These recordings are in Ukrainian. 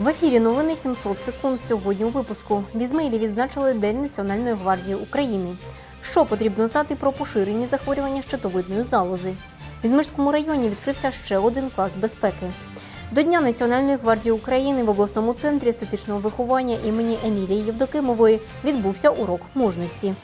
В ефірі новини 700 секунд сьогодні у випуску. В відзначили День Національної гвардії України. Що потрібно знати про поширені захворювання щитовидної залози? В Ізмирському районі відкрився ще один клас безпеки. До Дня Національної гвардії України в обласному центрі естетичного виховання імені Емілії Євдокимової відбувся урок мужності.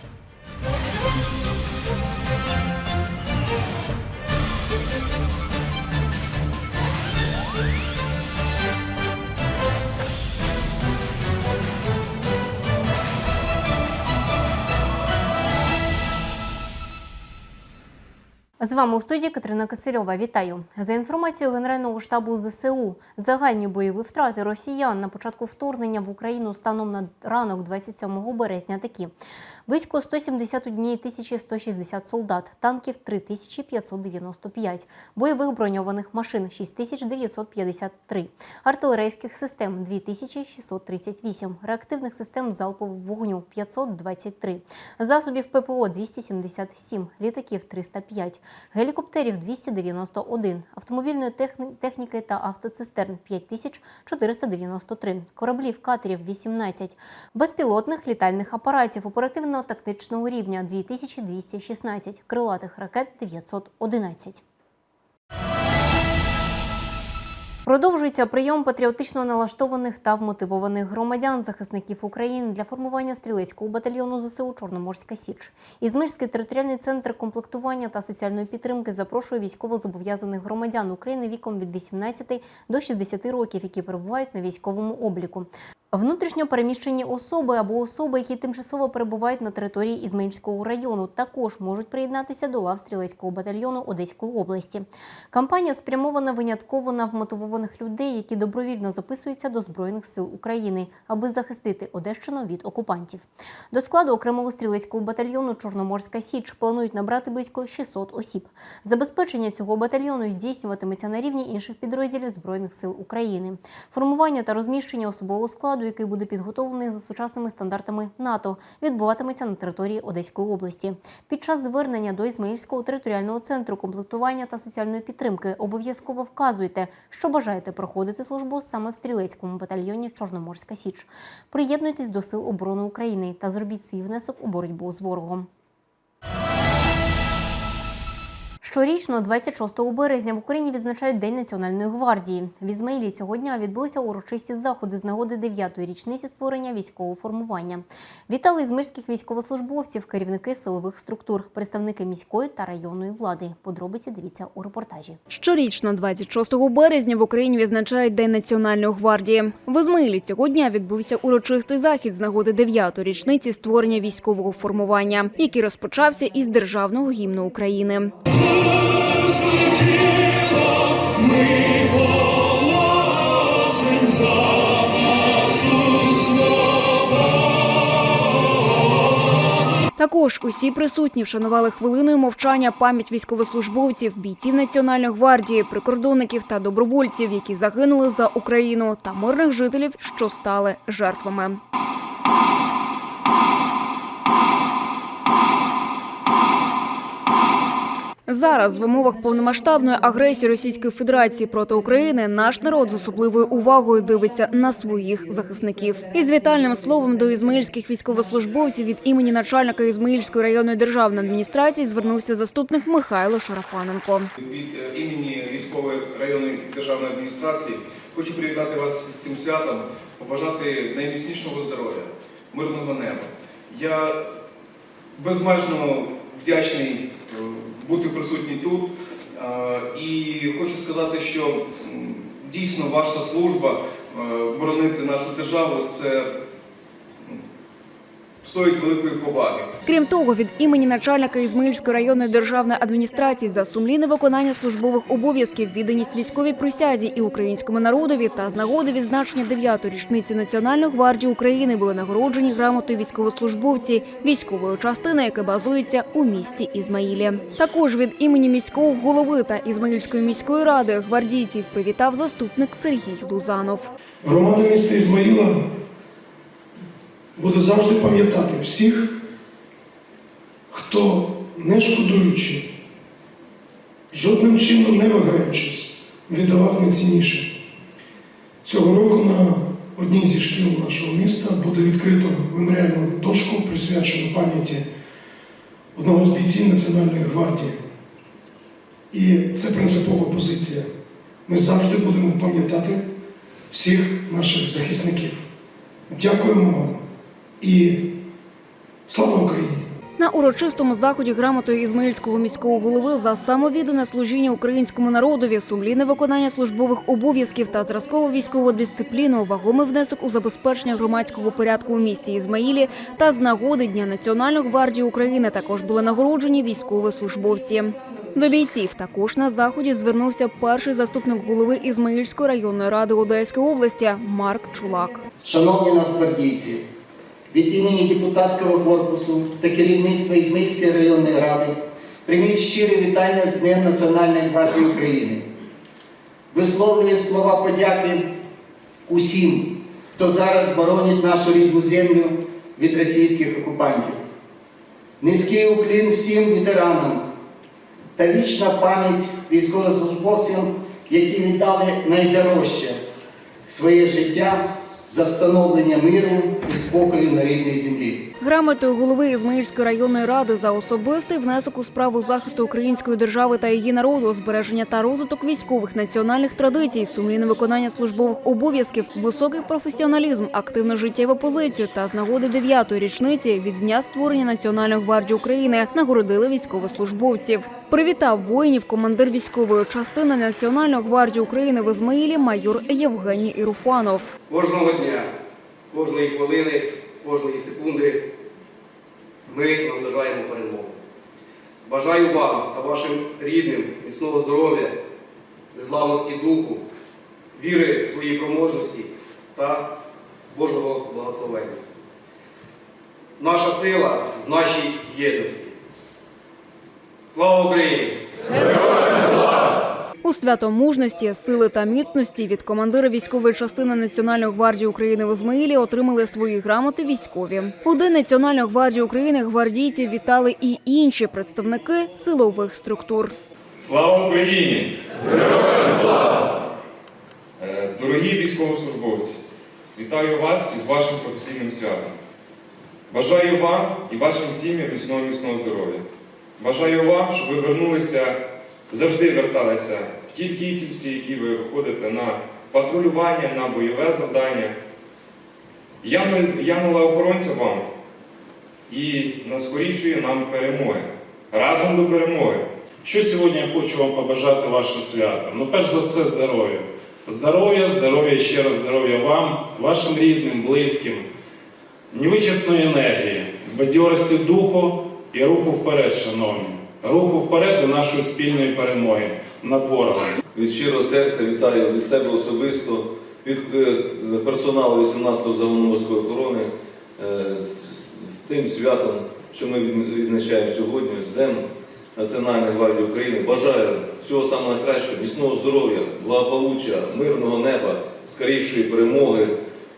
З вами у студії Катерина Кисельова. Вітаю за інформацією Генерального штабу ЗСУ. Загальні бойові втрати росіян на початку вторгнення в Україну станом на ранок 27 березня такі: близько 171 тисячі 160 солдат, танків 3595, бойових броньованих машин 6953, артилерійських систем 2638, реактивних систем залпового вогню 523, засобів ППО 277, літаків 305, гелікоптерів 291, автомобільної техніки та автоцистерн 5493, кораблів катерів 18, безпілотних літальних апаратів оперативно-тактичного рівня 2216, крилатих ракет 911. Продовжується прийом патріотично налаштованих та вмотивованих громадян, захисників України для формування стрілецького батальйону ЗСУ Чорноморська Січ. Ізмирський територіальний центр комплектування та соціальної підтримки запрошує військовозобов'язаних громадян України віком від 18 до 60 років, які перебувають на військовому обліку. Внутрішньо переміщені особи або особи, які тимчасово перебувають на території Ізмаїльського району, також можуть приєднатися до лав стрілецького батальйону Одеської області. Кампанія спрямована винятково на вмотивованих людей, які добровільно записуються до Збройних сил України, аби захистити Одещину від окупантів. До складу окремого стрілецького батальйону Чорноморська Січ планують набрати близько 600 осіб. Забезпечення цього батальйону здійснюватиметься на рівні інших підрозділів Збройних сил України. Формування та розміщення особового складу, який буде підготовлений за сучасними стандартами НАТО, відбуватиметься на території Одеської області. Під час звернення до Ізмаїльського територіального центру комплектування та соціальної підтримки обов'язково вказуйте, що бажаєте проходити службу саме в стрілецькому батальйоні Чорноморська Січ. Приєднуйтесь до Сил оборони України та зробіть свій внесок у боротьбу з ворогом. Щорічно, 26 березня, в Україні відзначають День Національної гвардії. В Ізмаїлі цього дня відбулися урочисті заходи з нагоди 9-ї річниці створення військового формування. Вітали ізмирських військовослужбовців, керівники силових структур, представники міської та районної влади. Подробиці дивіться у репортажі. Щорічно, 26 березня, в Україні відзначають День Національної гвардії. В Ізмаїлі цього дня відбувся урочистий захід з нагоди 9-ї річниці створення військового формування, який розпочався із державного гімну України. Також усі присутні вшанували хвилиною мовчання пам'ять військовослужбовців, бійців Національної гвардії, прикордонників та добровольців, які загинули за Україну, та мирних жителів, що стали жертвами. Зараз в умовах повномасштабної агресії Російської Федерації проти України наш народ з особливою увагою дивиться на своїх захисників. Із вітальним словом до ізмаїльських військовослужбовців від імені начальника Ізмаїльської районної державної адміністрації звернувся заступник Михайло Шарафаненко. Від імені військової районної державної адміністрації хочу привітати вас з цим святом, побажати найміцнішого здоров'я, мирного неба. Я безмежно вдячний е, бути присутні тут. Е, І хочу сказати, що дійсно ваша служба е, боронити нашу державу це стоїть великої поваги. Крім того, від імені начальника Ізмаїльської районної державної адміністрації за сумлінне виконання службових обов'язків, відданість військовій присязі і українському народові та з нагоди відзначення 9-ї річниці Національної гвардії України були нагороджені грамотою військовослужбовці військової частини, яка базується у місті Ізмаїлі. Також від імені міського голови та Ізмаїльської міської ради гвардійців привітав заступник Сергій Лузанов. Громада міста Ізмаїла буде завжди пам'ятати всіх, хто, не шкодуючи, жодним чином не вагаючись, віддавав найцінніше Цього року на одній зі шкіл нашого міста буде відкрито меморіальну дошку, присвячену пам'яті одного з бійців Національної гвардії. І це принципова позиція. Ми завжди будемо пам'ятати всіх наших захисників. Дякуємо вам і слава Україні! На урочистому заході грамотою Ізмаїльського міського голови за самовіддане служіння українському народові, сумлінне виконання службових обов'язків та зразкову військову дисципліну, вагомий внесок у забезпечення громадського порядку у місті Ізмаїлі та з нагоди Дня Національної гвардії України також були нагороджені військовослужбовці. До бійців також на заході звернувся перший заступник голови Ізмаїльської районної ради Одеської області Марк Чулак. Шановні нацгвардійці, від імені депутатського корпусу та керівництва Ізмаїльської районної ради прийміть щирі вітання з Днем Національної гвардії України. Висловлюю слова подяки усім, хто зараз боронить нашу рідну землю від російських окупантів. Низький уклін всім ветеранам та вічна пам'ять військовослужбовцям, які віддали найдорожче своє життя за встановлення миру і спокою на рідній землі. Грамотою голови Ізмаїльської районної ради за особистий внесок у справу захисту української держави та її народу, збереження та розвиток військових національних традицій, сумлінне виконання службових обов'язків, високий професіоналізм, активну життєву позицію та з нагоди дев'ятої річниці від дня створення Національної гвардії України нагородили військовослужбовців. Привітав воїнів командир військової частини Національної гвардії України в Ізмаїлі майор Євгеній Іруфанов. Кожного дня, кожної хвилини, кожної секунди ми наближаємо перемогу. Бажаю вам та вашим рідним міцного здоров'я, незламності духу, віри в свої проможності та Божого благословення. Наша сила в нашій єдності. Слава Україні! У свято мужності, сили та міцності від командира військової частини Національної гвардії України в Ізмаїлі отримали свої грамоти військові. У День Національної гвардії України гвардійців вітали і інші представники силових структур. Слава Україні! Героям слава! Дорогі військовослужбовці, вітаю вас із вашим професійним святом. Бажаю вам і вашим сім'ям міцного міцного здоров'я. Бажаю вам, щоб ви вернулися, завжди верталися ті кількості, які ви виходите на патрулювання, на бойове завдання. Яну- Янула охоронця вам і на скорішої нам перемоги. Разом до перемоги! Що сьогодні я хочу вам побажати ваше свято? Ну, перш за все, здоров'я. Здоров'я, здоров'я, ще раз здоров'я вам, вашим рідним, близьким, невичерпної енергії, бадьорості духу і руху вперед, шановні. Руху вперед до нашої спільної перемоги над ворогом. Від щирого серця вітаю від себе особисто, від е, персоналу 18-го загону морської охорони е, з, цим святом, що ми відзначаємо сьогодні, з Днем Національної гвардії України. Бажаю всього самого найкращого, міцного здоров'я, благополуччя, мирного неба, скорішої перемоги,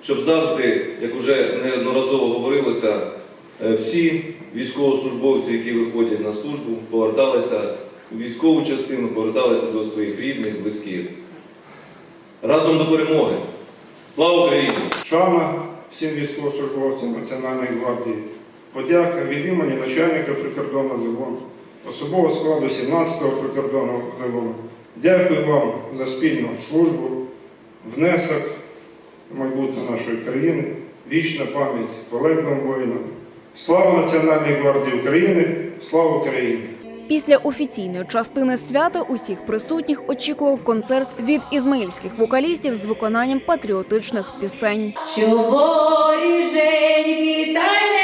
щоб завжди, як вже неодноразово говорилося, е, всі військовослужбовці, які виходять на службу, поверталися у військову частину, поверталися до своїх рідних, близьких. Разом до перемоги! Слава Україні! Шана всім військовослужбовцям Національної гвардії. Подяка від імені начальника прикордонного загону, особового складу 17-го прикордонного загону. Дякую вам за спільну службу, внесок в майбутнє нашої країни, вічна пам'ять полеглим воїнам. Слава Національній гвардії України! Слава Україні! Після офіційної частини свята усіх присутніх очікував концерт від ізмаїльських вокалістів з виконанням патріотичних пісень. Чого воріженьки та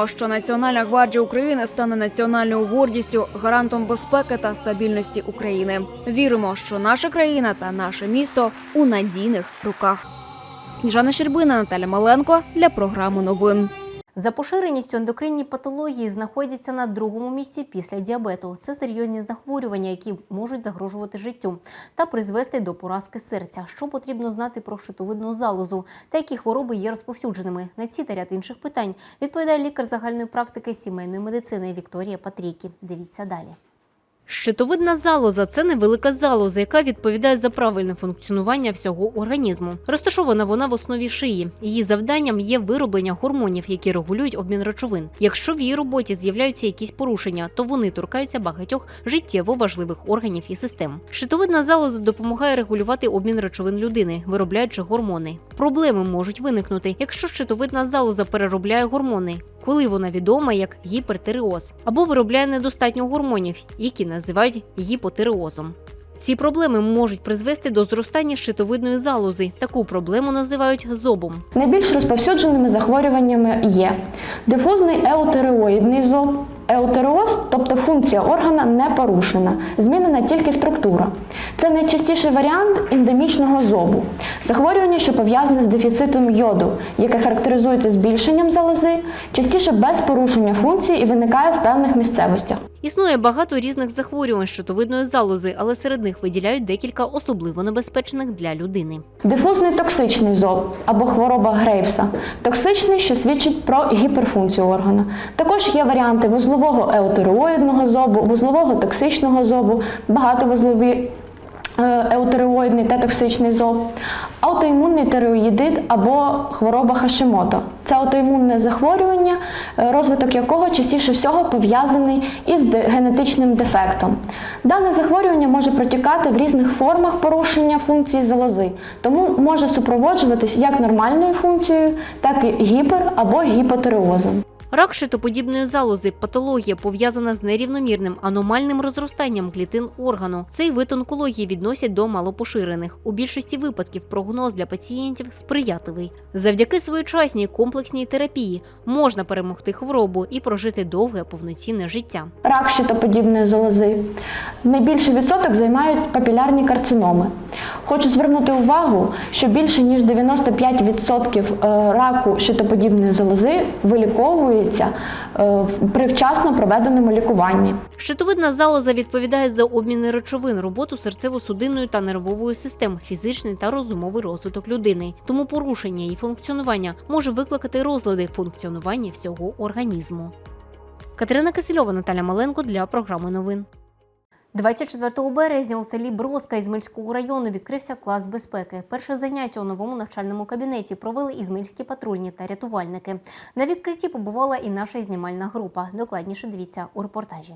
Віримо, що Національна гвардія України стане національною гордістю, гарантом безпеки та стабільності України. Віримо, що наша країна та наше місто у надійних руках. Сніжана Щербина, Наталя Маленко для програми новин. За поширеністю ендокринні патології знаходяться на другому місці після діабету. Це серйозні захворювання, які можуть загрожувати життю та призвести до поразки серця. Що потрібно знати про щитовидну залозу та які хвороби є розповсюдженими? На ці та ряд інших питань відповідає лікар загальної практики сімейної медицини Вікторія Патрійкі. Дивіться далі. Щитовидна залоза це невелика залоза, яка відповідає за правильне функціонування всього організму. Розташована вона в основі шиї. Її завданням є вироблення гормонів, які регулюють обмін речовин. Якщо в її роботі з'являються якісь порушення, то вони торкаються багатьох життєво важливих органів і систем. Щитовидна залоза допомагає регулювати обмін речовин людини, виробляючи гормони. Проблеми можуть виникнути, якщо щитовидна залоза переробляє гормони, коли вона відома як гіпертиреоз, або виробляє недостатньо гормонів, які називають гіпотиреозом. Ці проблеми можуть призвести до зростання щитовидної залози. Таку проблему називають зобом. Найбільш розповсюдженими захворюваннями є дифузний еутереоїдний зоб, еутереоз, тобто функція органа не порушена, змінена тільки структура. Це найчастіший варіант ендемічного зобу, захворювання, що пов'язане з дефіцитом йоду, яке характеризується збільшенням залози, частіше без порушення функції і виникає в певних місцевостях. Існує багато різних захворювань щитовидної залози, але серед них виділяють декілька особливо небезпечних для людини. Дифузний токсичний зоб або хвороба Грейвса. Токсичний, що свідчить про гіперфункцію органа. Також є варіанти вузлового еутероїдного зобу, вузлового токсичного зобу, багатовузлові е, еутероїдний та токсичний зоб, аутоімунний тиреоїдит або хвороба Хашимото. Це аутоімунне захворювання, е, розвиток якого частіше всього пов'язаний із генетичним дефектом. Дане захворювання може протікати в різних формах порушення функції залози, тому може супроводжуватись як нормальною функцією, так і гіпер або гіпотиреозом. Рак щитоподібної залози патологія пов'язана з нерівномірним аномальним розростанням клітин органу. Цей вид онкології відносять до малопоширених. У більшості випадків прогноз для пацієнтів сприятливий. Завдяки своєчасній комплексній терапії можна перемогти хворобу і прожити довге повноцінне життя. Рак щитоподібної залози. Найбільший відсоток займають папілярні карциноми. Хочу звернути увагу, що більше ніж 95% е, раку щитоподібної залози виліковується е, при вчасно проведеному лікуванні. Щитовидна залоза відповідає за обміни речовин, роботу серцево-судинної та нервової систем, фізичний та розумовий розвиток людини. Тому порушення її функціонування може викликати розлади функціонування всього організму. Катерина Кисельова, Наталя Маленко для програми новин. 24 березня у селі Броска Ізмельського району відкрився клас безпеки. Перше заняття у новому навчальному кабінеті провели ізмельські патрульні та рятувальники. На відкритті побувала і наша знімальна група. Докладніше дивіться у репортажі.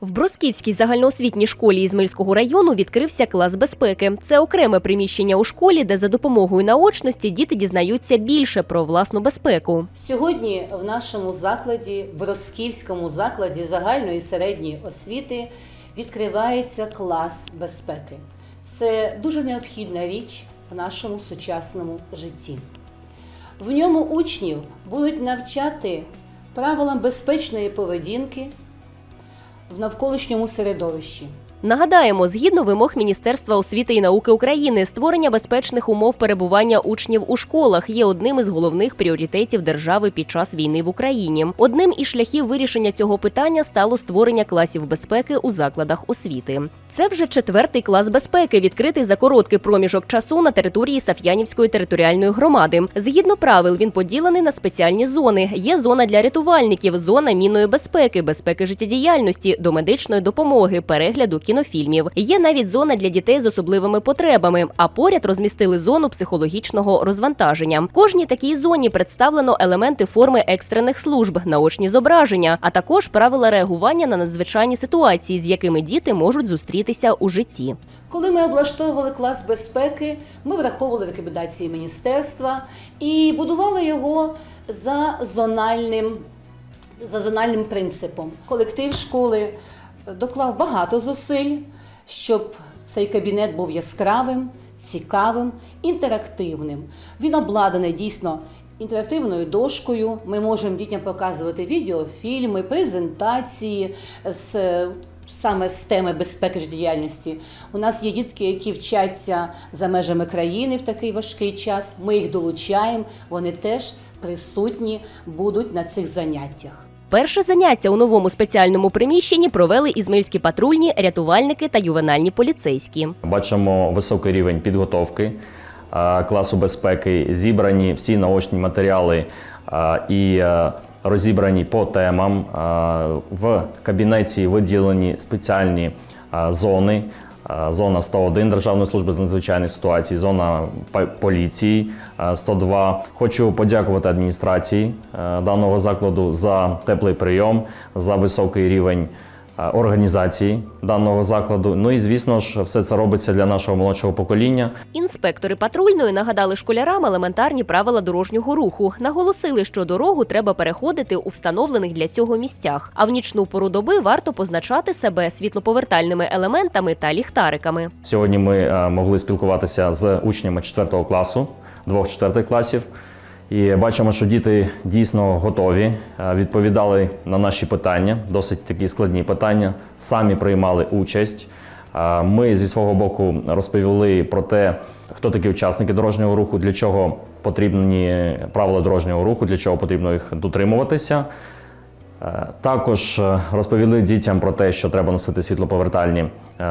В Бросківській загальноосвітній школі Ізмельського району відкрився клас безпеки. Це окреме приміщення у школі, де за допомогою наочності діти дізнаються більше про власну безпеку. Сьогодні в нашому закладі, Бросківському закладі загальної середньої освіти, відкривається клас безпеки. Це дуже необхідна річ в нашому сучасному житті. В ньому учнів будуть навчати правилам безпечної поведінки в навколишньому середовищі. Нагадаємо, згідно вимог Міністерства освіти і науки України, створення безпечних умов перебування учнів у школах є одним із головних пріоритетів держави під час війни в Україні. Одним із шляхів вирішення цього питання стало створення класів безпеки у закладах освіти. Це вже четвертий клас безпеки, відкритий за короткий проміжок часу на території Саф'янівської територіальної громади. Згідно правил, він поділений на спеціальні зони. Є зона для рятувальників, зона мінної безпеки, безпеки життєдіяльності, до медичної допомоги, перегляду кінофільмів. Є навіть зона для дітей з особливими потребами. А поряд розмістили зону психологічного розвантаження. Кожній такій зоні представлено елементи форми екстрених служб, наочні зображення, а також правила реагування на надзвичайні ситуації, з якими діти можуть зустрітися у житті. Коли ми облаштовували клас безпеки, ми враховували рекомендації міністерства і будували його за зональним, за зональним принципом. Колектив школи доклав багато зусиль, щоб цей кабінет був яскравим, цікавим, інтерактивним. Він обладнаний дійсно інтерактивною дошкою. Ми можемо дітям показувати відеофільми, презентації з саме з теми безпеки життєдіяльності. У нас є дітки, які вчаться за межами країни в такий важкий час. Ми їх долучаємо, вони теж присутні будуть на цих заняттях. Перше заняття у новому спеціальному приміщенні провели ізмаїльські патрульні, рятувальники та ювенальні поліцейські. Бачимо високий рівень підготовки е, класу безпеки, зібрані всі наочні матеріали е, і е, розібрані по темам. В кабінеті виділені спеціальні зони. Е, Зона 101 Державної служби з надзвичайних ситуацій, зона поліції е, 102. Хочу подякувати адміністрації е, даного закладу за теплий прийом, за високий рівень е, організації даного закладу. Ну і звісно ж, все це робиться для нашого молодшого покоління. Інспектори патрульної нагадали школярам елементарні правила дорожнього руху. Наголосили, що дорогу треба переходити у встановлених для цього місцях. А в нічну пору доби варто позначати себе світлоповертальними елементами та ліхтариками. Сьогодні ми е, могли спілкуватися з учнями 4 класу, двох 4 класів. І бачимо, що діти дійсно готові, е, відповідали на наші питання, досить такі складні питання, самі приймали участь. Е, Ми зі свого боку розповіли про те, хто такі учасники дорожнього руху, для чого потрібні правила дорожнього руху, для чого потрібно їх дотримуватися. Е, Також розповіли дітям про те, що треба носити світлоповертальні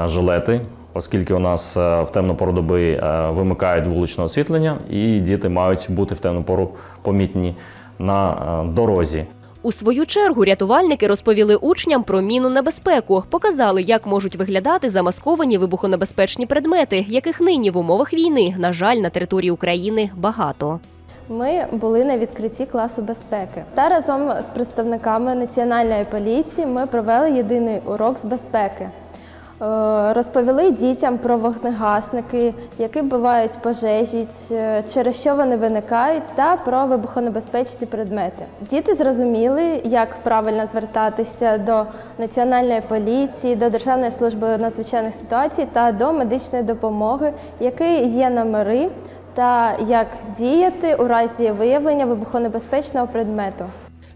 жилети, оскільки у нас е, в темну пору доби е, вимикають вуличне освітлення, і діти мають бути в темну пору помітні на е, дорозі. У свою чергу рятувальники розповіли учням про міну небезпеку, показали, як можуть виглядати замасковані вибухонебезпечні предмети, яких нині в умовах війни, на жаль, на території України багато. Ми були на відкритті класу безпеки. Та разом з представниками національної поліції ми провели єдиний урок з безпеки. Е, Розповіли дітям про вогнегасники, які бувають пожежі, через що вони виникають, та про вибухонебезпечні предмети. Діти зрозуміли, як правильно звертатися до національної поліції, до Державної служби надзвичайних ситуацій та до медичної допомоги, які є номери та як діяти у разі виявлення вибухонебезпечного предмету.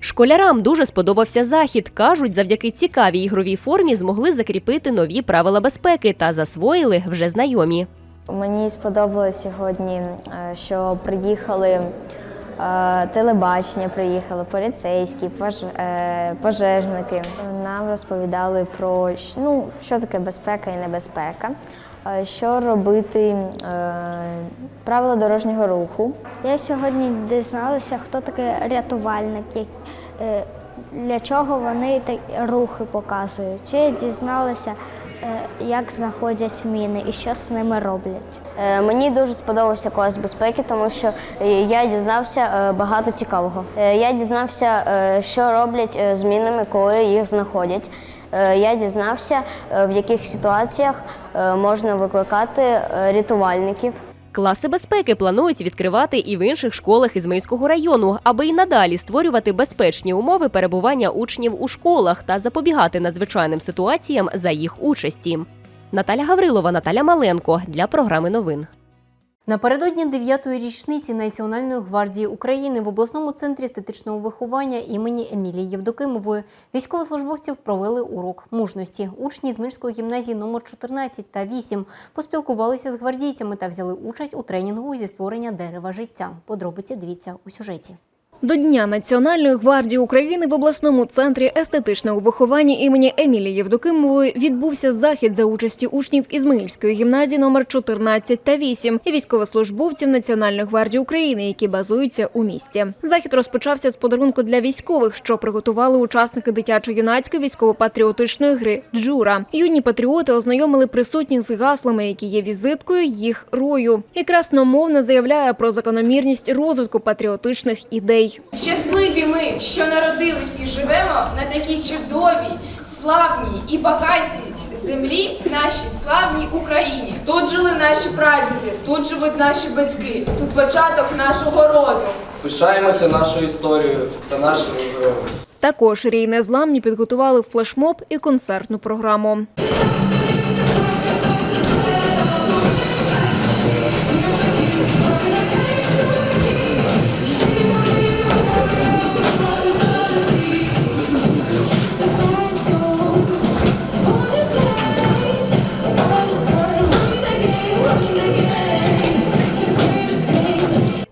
Школярам дуже сподобався захід. кажуть, завдяки цікавій ігровій формі змогли закріпити нові правила безпеки та засвоїли вже знайомі. Мені сподобалось сьогодні, е, що приїхали е, телебачення, приїхали поліцейські, е, пожежники. Нам розповідали про ну, що таке безпека і небезпека, що робити, е, правила дорожнього руху. Я сьогодні дізналася, хто таке рятувальник, е, для чого вони та- рухи показують. Ще я дізналася, е, як знаходять міни і що з ними роблять. Мені дуже сподобався клас безпеки, тому що я дізнався багато цікавого. Я дізнався, що роблять з мінами, коли їх знаходять. Е, Я дізнався, е, в яких ситуаціях е, можна викликати рятувальників. Класи безпеки планують відкривати і в інших школах Ізмаїльського району, аби і надалі створювати безпечні умови перебування учнів у школах та запобігати надзвичайним ситуаціям за їх участі. Наталя Гаврилова, Наталя Маленко для програми новин. Напередодні дев'ятої річниці Національної гвардії України в обласному центрі естетичного виховання імені Емілії Євдокимової військовослужбовців провели урок мужності. Учні з Мирської гімназії номер 14 та 8 поспілкувалися з гвардійцями та взяли участь у тренінгу зі створення дерева життя. Подробиці дивіться у сюжеті. До Дня Національної гвардії України в обласному центрі естетичного виховання імені Емілії Євдокимової відбувся захід за участі учнів Ізмаїльської гімназії номер 14 та 8 і військовослужбовців Національної гвардії України, які базуються у місті. Захід розпочався з подарунку для військових, що приготували учасники дитячо-юнацької військово-патріотичної гри Джура. Юні патріоти ознайомили присутніх з гаслами, які є візиткою їх рою, і красномовно заявляє про закономірність розвитку патріотичних ідей. Щасливі ми, що народились і живемо на такій чудовій, славній і багатій землі, нашій славній Україні. Тут жили наші прадіди, тут живуть наші батьки, тут початок нашого роду. Пишаємося нашою історією та нашими героями. Також рій незламні підготували флешмоб і концертну програму.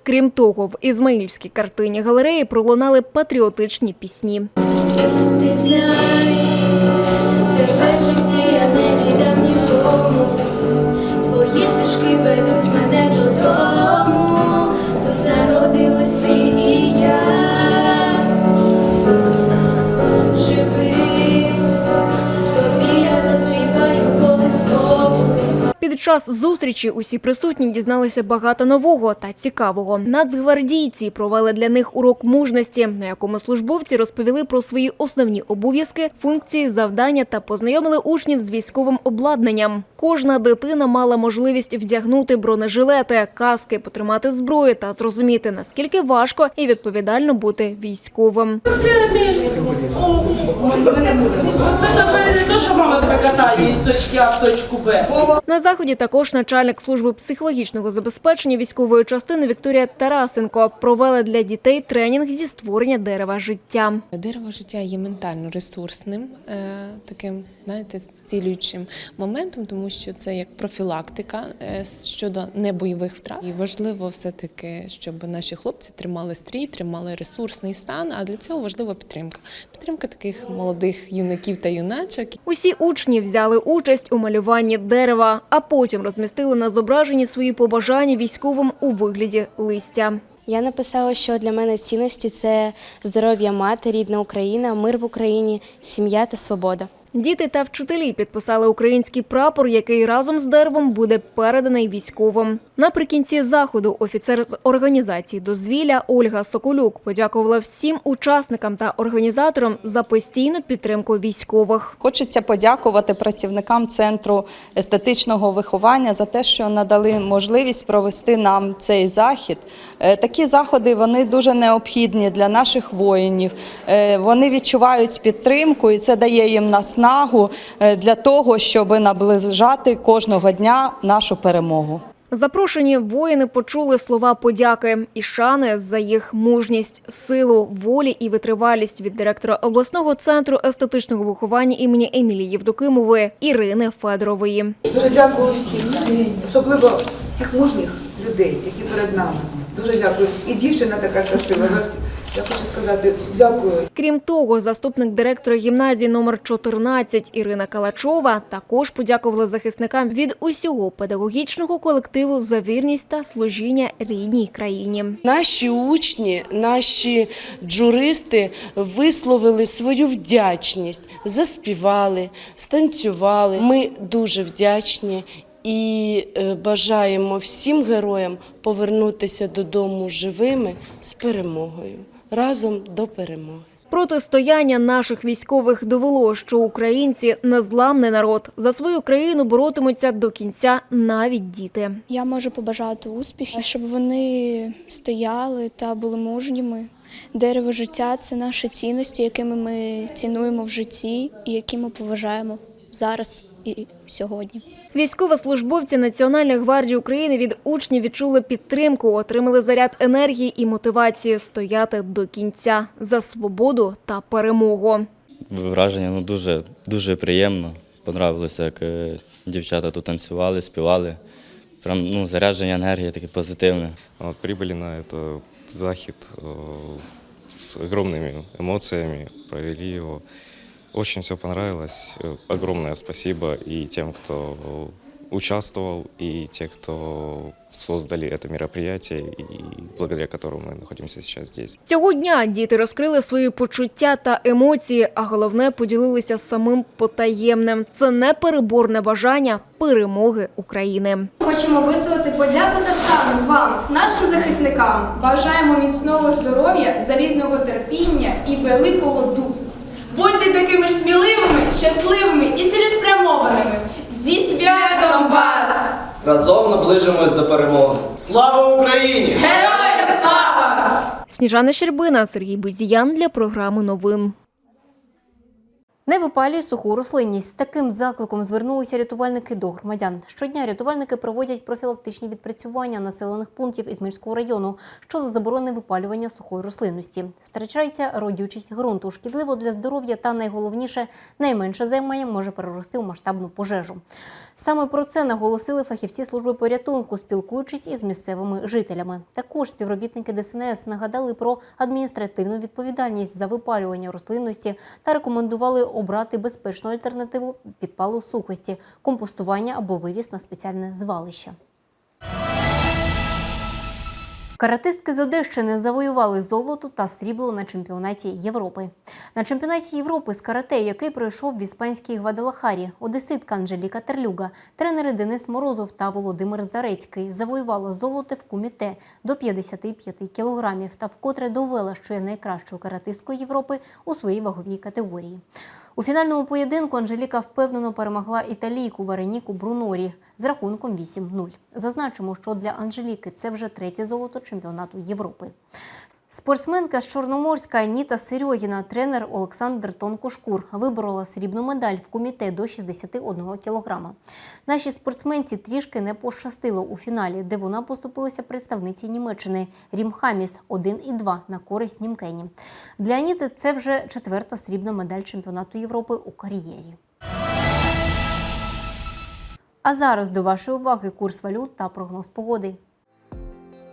Крім того, в Ізмаїльській картині галереї пролунали патріотичні пісні. Твої стежки ведуть час зустрічі усі присутні дізналися багато нового та цікавого. Нацгвардійці провели для них урок мужності, на якому службовці розповіли про свої основні обов'язки, функції, завдання та познайомили учнів з військовим обладнанням. Кожна дитина мала можливість вдягнути бронежилети, каски, потримати зброю та зрозуміти наскільки важко і відповідально бути військовим. На заході також начальник служби психологічного забезпечення військової частини Вікторія Тарасенко провела для дітей тренінг зі створення дерева життя. Дерево життя є ментально ресурсним, е, таким, знаєте, зцілюючим моментом, тому що це як профілактика е, щодо небойових втрат. І важливо все-таки, щоб наші хлопці тримали стрій, тримали ресурсний стан. А для цього важлива підтримка. Підтримка таких молодих юнаків та юначок. Усі учні взяли участь у малюванні дерева, а потім розмістили на зображенні свої побажання військовим у вигляді листя. Я написала, що для мене цінності це здоров'я мати, рідна Україна, мир в Україні, сім'я та свобода. Діти та вчителі підписали український прапор, який разом з деревом буде переданий військовим. Наприкінці заходу офіцер з організації дозвілля Ольга Соколюк подякувала всім учасникам та організаторам за постійну підтримку військових. Хочеться подякувати працівникам центру естетичного виховання за те, що надали можливість провести нам цей захід. Е, Такі заходи вони дуже необхідні для наших воїнів. Е, Вони відчувають підтримку, і це дає їм наснагу е, для того, щоб наближати кожного дня нашу перемогу. Запрошені воїни почули слова подяки і шани за їх мужність, силу, волі і витривалість від директора обласного центру естетичного виховання імені Емілії Євдокимової Ірини Федорової. Дуже дякую всім, особливо цих мужніх людей, які перед нами. Дуже дякую. І дівчина така красива. Я хочу сказати дякую. Крім того, заступник директора гімназії номер 14 Ірина Калачова також подякувала захисникам від усього педагогічного колективу за вірність та служіння рідній країні. Наші учні, наші джуристи висловили свою вдячність, заспівали, станцювали. Ми дуже вдячні і е, бажаємо всім героям повернутися додому живими з перемогою. Разом до перемоги. Протистояння наших військових довело, що українці незламний народ за свою країну боротимуться до кінця навіть діти. Я можу побажати успіхів, щоб вони стояли та були мужніми. Дерево життя це наші цінності, якими ми цінуємо в житті і які ми поважаємо зараз і сьогодні. Військовослужбовці Національної гвардії України від учнів відчули підтримку, отримали заряд енергії і мотивацію стояти до кінця за свободу та перемогу. Враження ну, дуже, дуже приємно. Понравилося, як е, дівчата тут танцювали, співали. Прям ну, зарядження енергії таке позитивне. Вот, прибыли на это захід э, с огромными эмоциями, провели его. Очень все понравилось. Э, Огромное спасибо и тем, кто участвовал, и те, кто создали это мероприятие, и благодаря которому мы находимся сейчас здесь. Цього дня діти розкрили свої почуття та емоції, а головне поділилися самим потаємним. Це непереборне бажання перемоги України. Хочемо висловити подяку та шану вам, нашим захисникам. Бажаємо міцного здоров'я, залізного терпіння і великого духу. Будьте такими ж сміливими, щасливими і цілеспрямованими. Зі святом вас! Разом наближимось до перемоги. Слава Україні! Героям слава! Сніжана Щербина, Сергій Бузіян для програми новин. Не випалює суху рослинність. З таким закликом звернулися рятувальники до громадян. Щодня рятувальники проводять профілактичні відпрацювання населених пунктів Ізмільського району щодо заборони випалювання сухої рослинності. Втрачається родючість ґрунту, шкідливо для здоров'я та найголовніше найменше займає може перерости у масштабну пожежу. Саме про це наголосили фахівці служби порятунку, спілкуючись із місцевими жителями. Також співробітники ДСНС нагадали про адміністративну відповідальність за випалювання рослинності та рекомендували обрати безпечну альтернативу підпалу сухості, компостування або вивіз на спеціальне звалище. Каратистки з Одещини завоювали золото та срібло на чемпіонаті Європи. На чемпіонаті Європи з карате, який пройшов в іспанській Гвадалахарі, одеситка Анжеліка Терлюга, тренери Денис Морозов та Володимир Зарецький завоювали золото в куміте до 55 кілограмів та вкотре довела, що є найкращою каратисткою Європи у своїй ваговій категорії. У фінальному поєдинку Анжеліка впевнено перемогла італійку Вареніку Брунорі з рахунком 8-0. Зазначимо, що для Анжеліки це вже третє золото чемпіонату Європи. Спортсменка з Чорноморська Аніта Серьогіна, тренер Олександр Тонкошкур, виборола срібну медаль в куміте до 61 кілограма. Нашій спортсменці трішки не пощастило у фіналі, де вона поступилася представниці Німеччини Рім Хаміс 1 і 2 на користь Німкені. Для Аніти це вже четверта срібна медаль чемпіонату Європи у кар'єрі. А зараз до вашої уваги курс валют та прогноз погоди.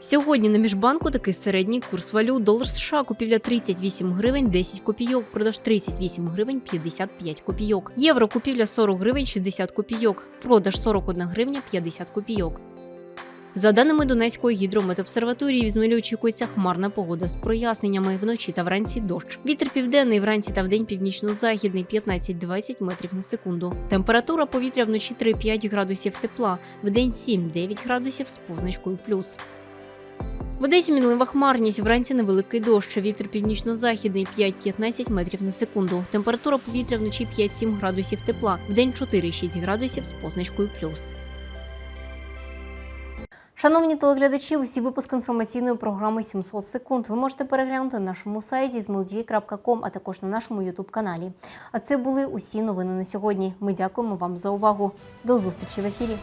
Сьогодні на міжбанку такий середній курс валют. Долар США купівля 38 гривень 10 копійок, продаж 38 гривень 55 копійок. Євро купівля 40 гривень 60 копійок, продаж 41 гривня 50 копійок. За даними Донецької гідрометобсерваторії, в Ізмаїлі очікується хмарна погода з проясненнями вночі та вранці дощ. Вітер південний вранці та вдень північно-західний 15-20 метрів на секунду. Температура повітря вночі 3-5 градусів тепла, вдень 7-9 градусів з позначкою плюс. В Одесі мінлива хмарність, вранці невеликий дощ, вітер північно-західний 5-15 метрів на секунду. Температура повітря вночі 5-7 градусів тепла, вдень 4-6 градусів з позначкою плюс. Шановні телеглядачі, усі випуски інформаційної програми 700 секунд ви можете переглянути на нашому сайті zmldv.com, а також на нашому ютуб каналі. А це були усі новини на сьогодні. Ми дякуємо вам за увагу. До зустрічі в ефірі.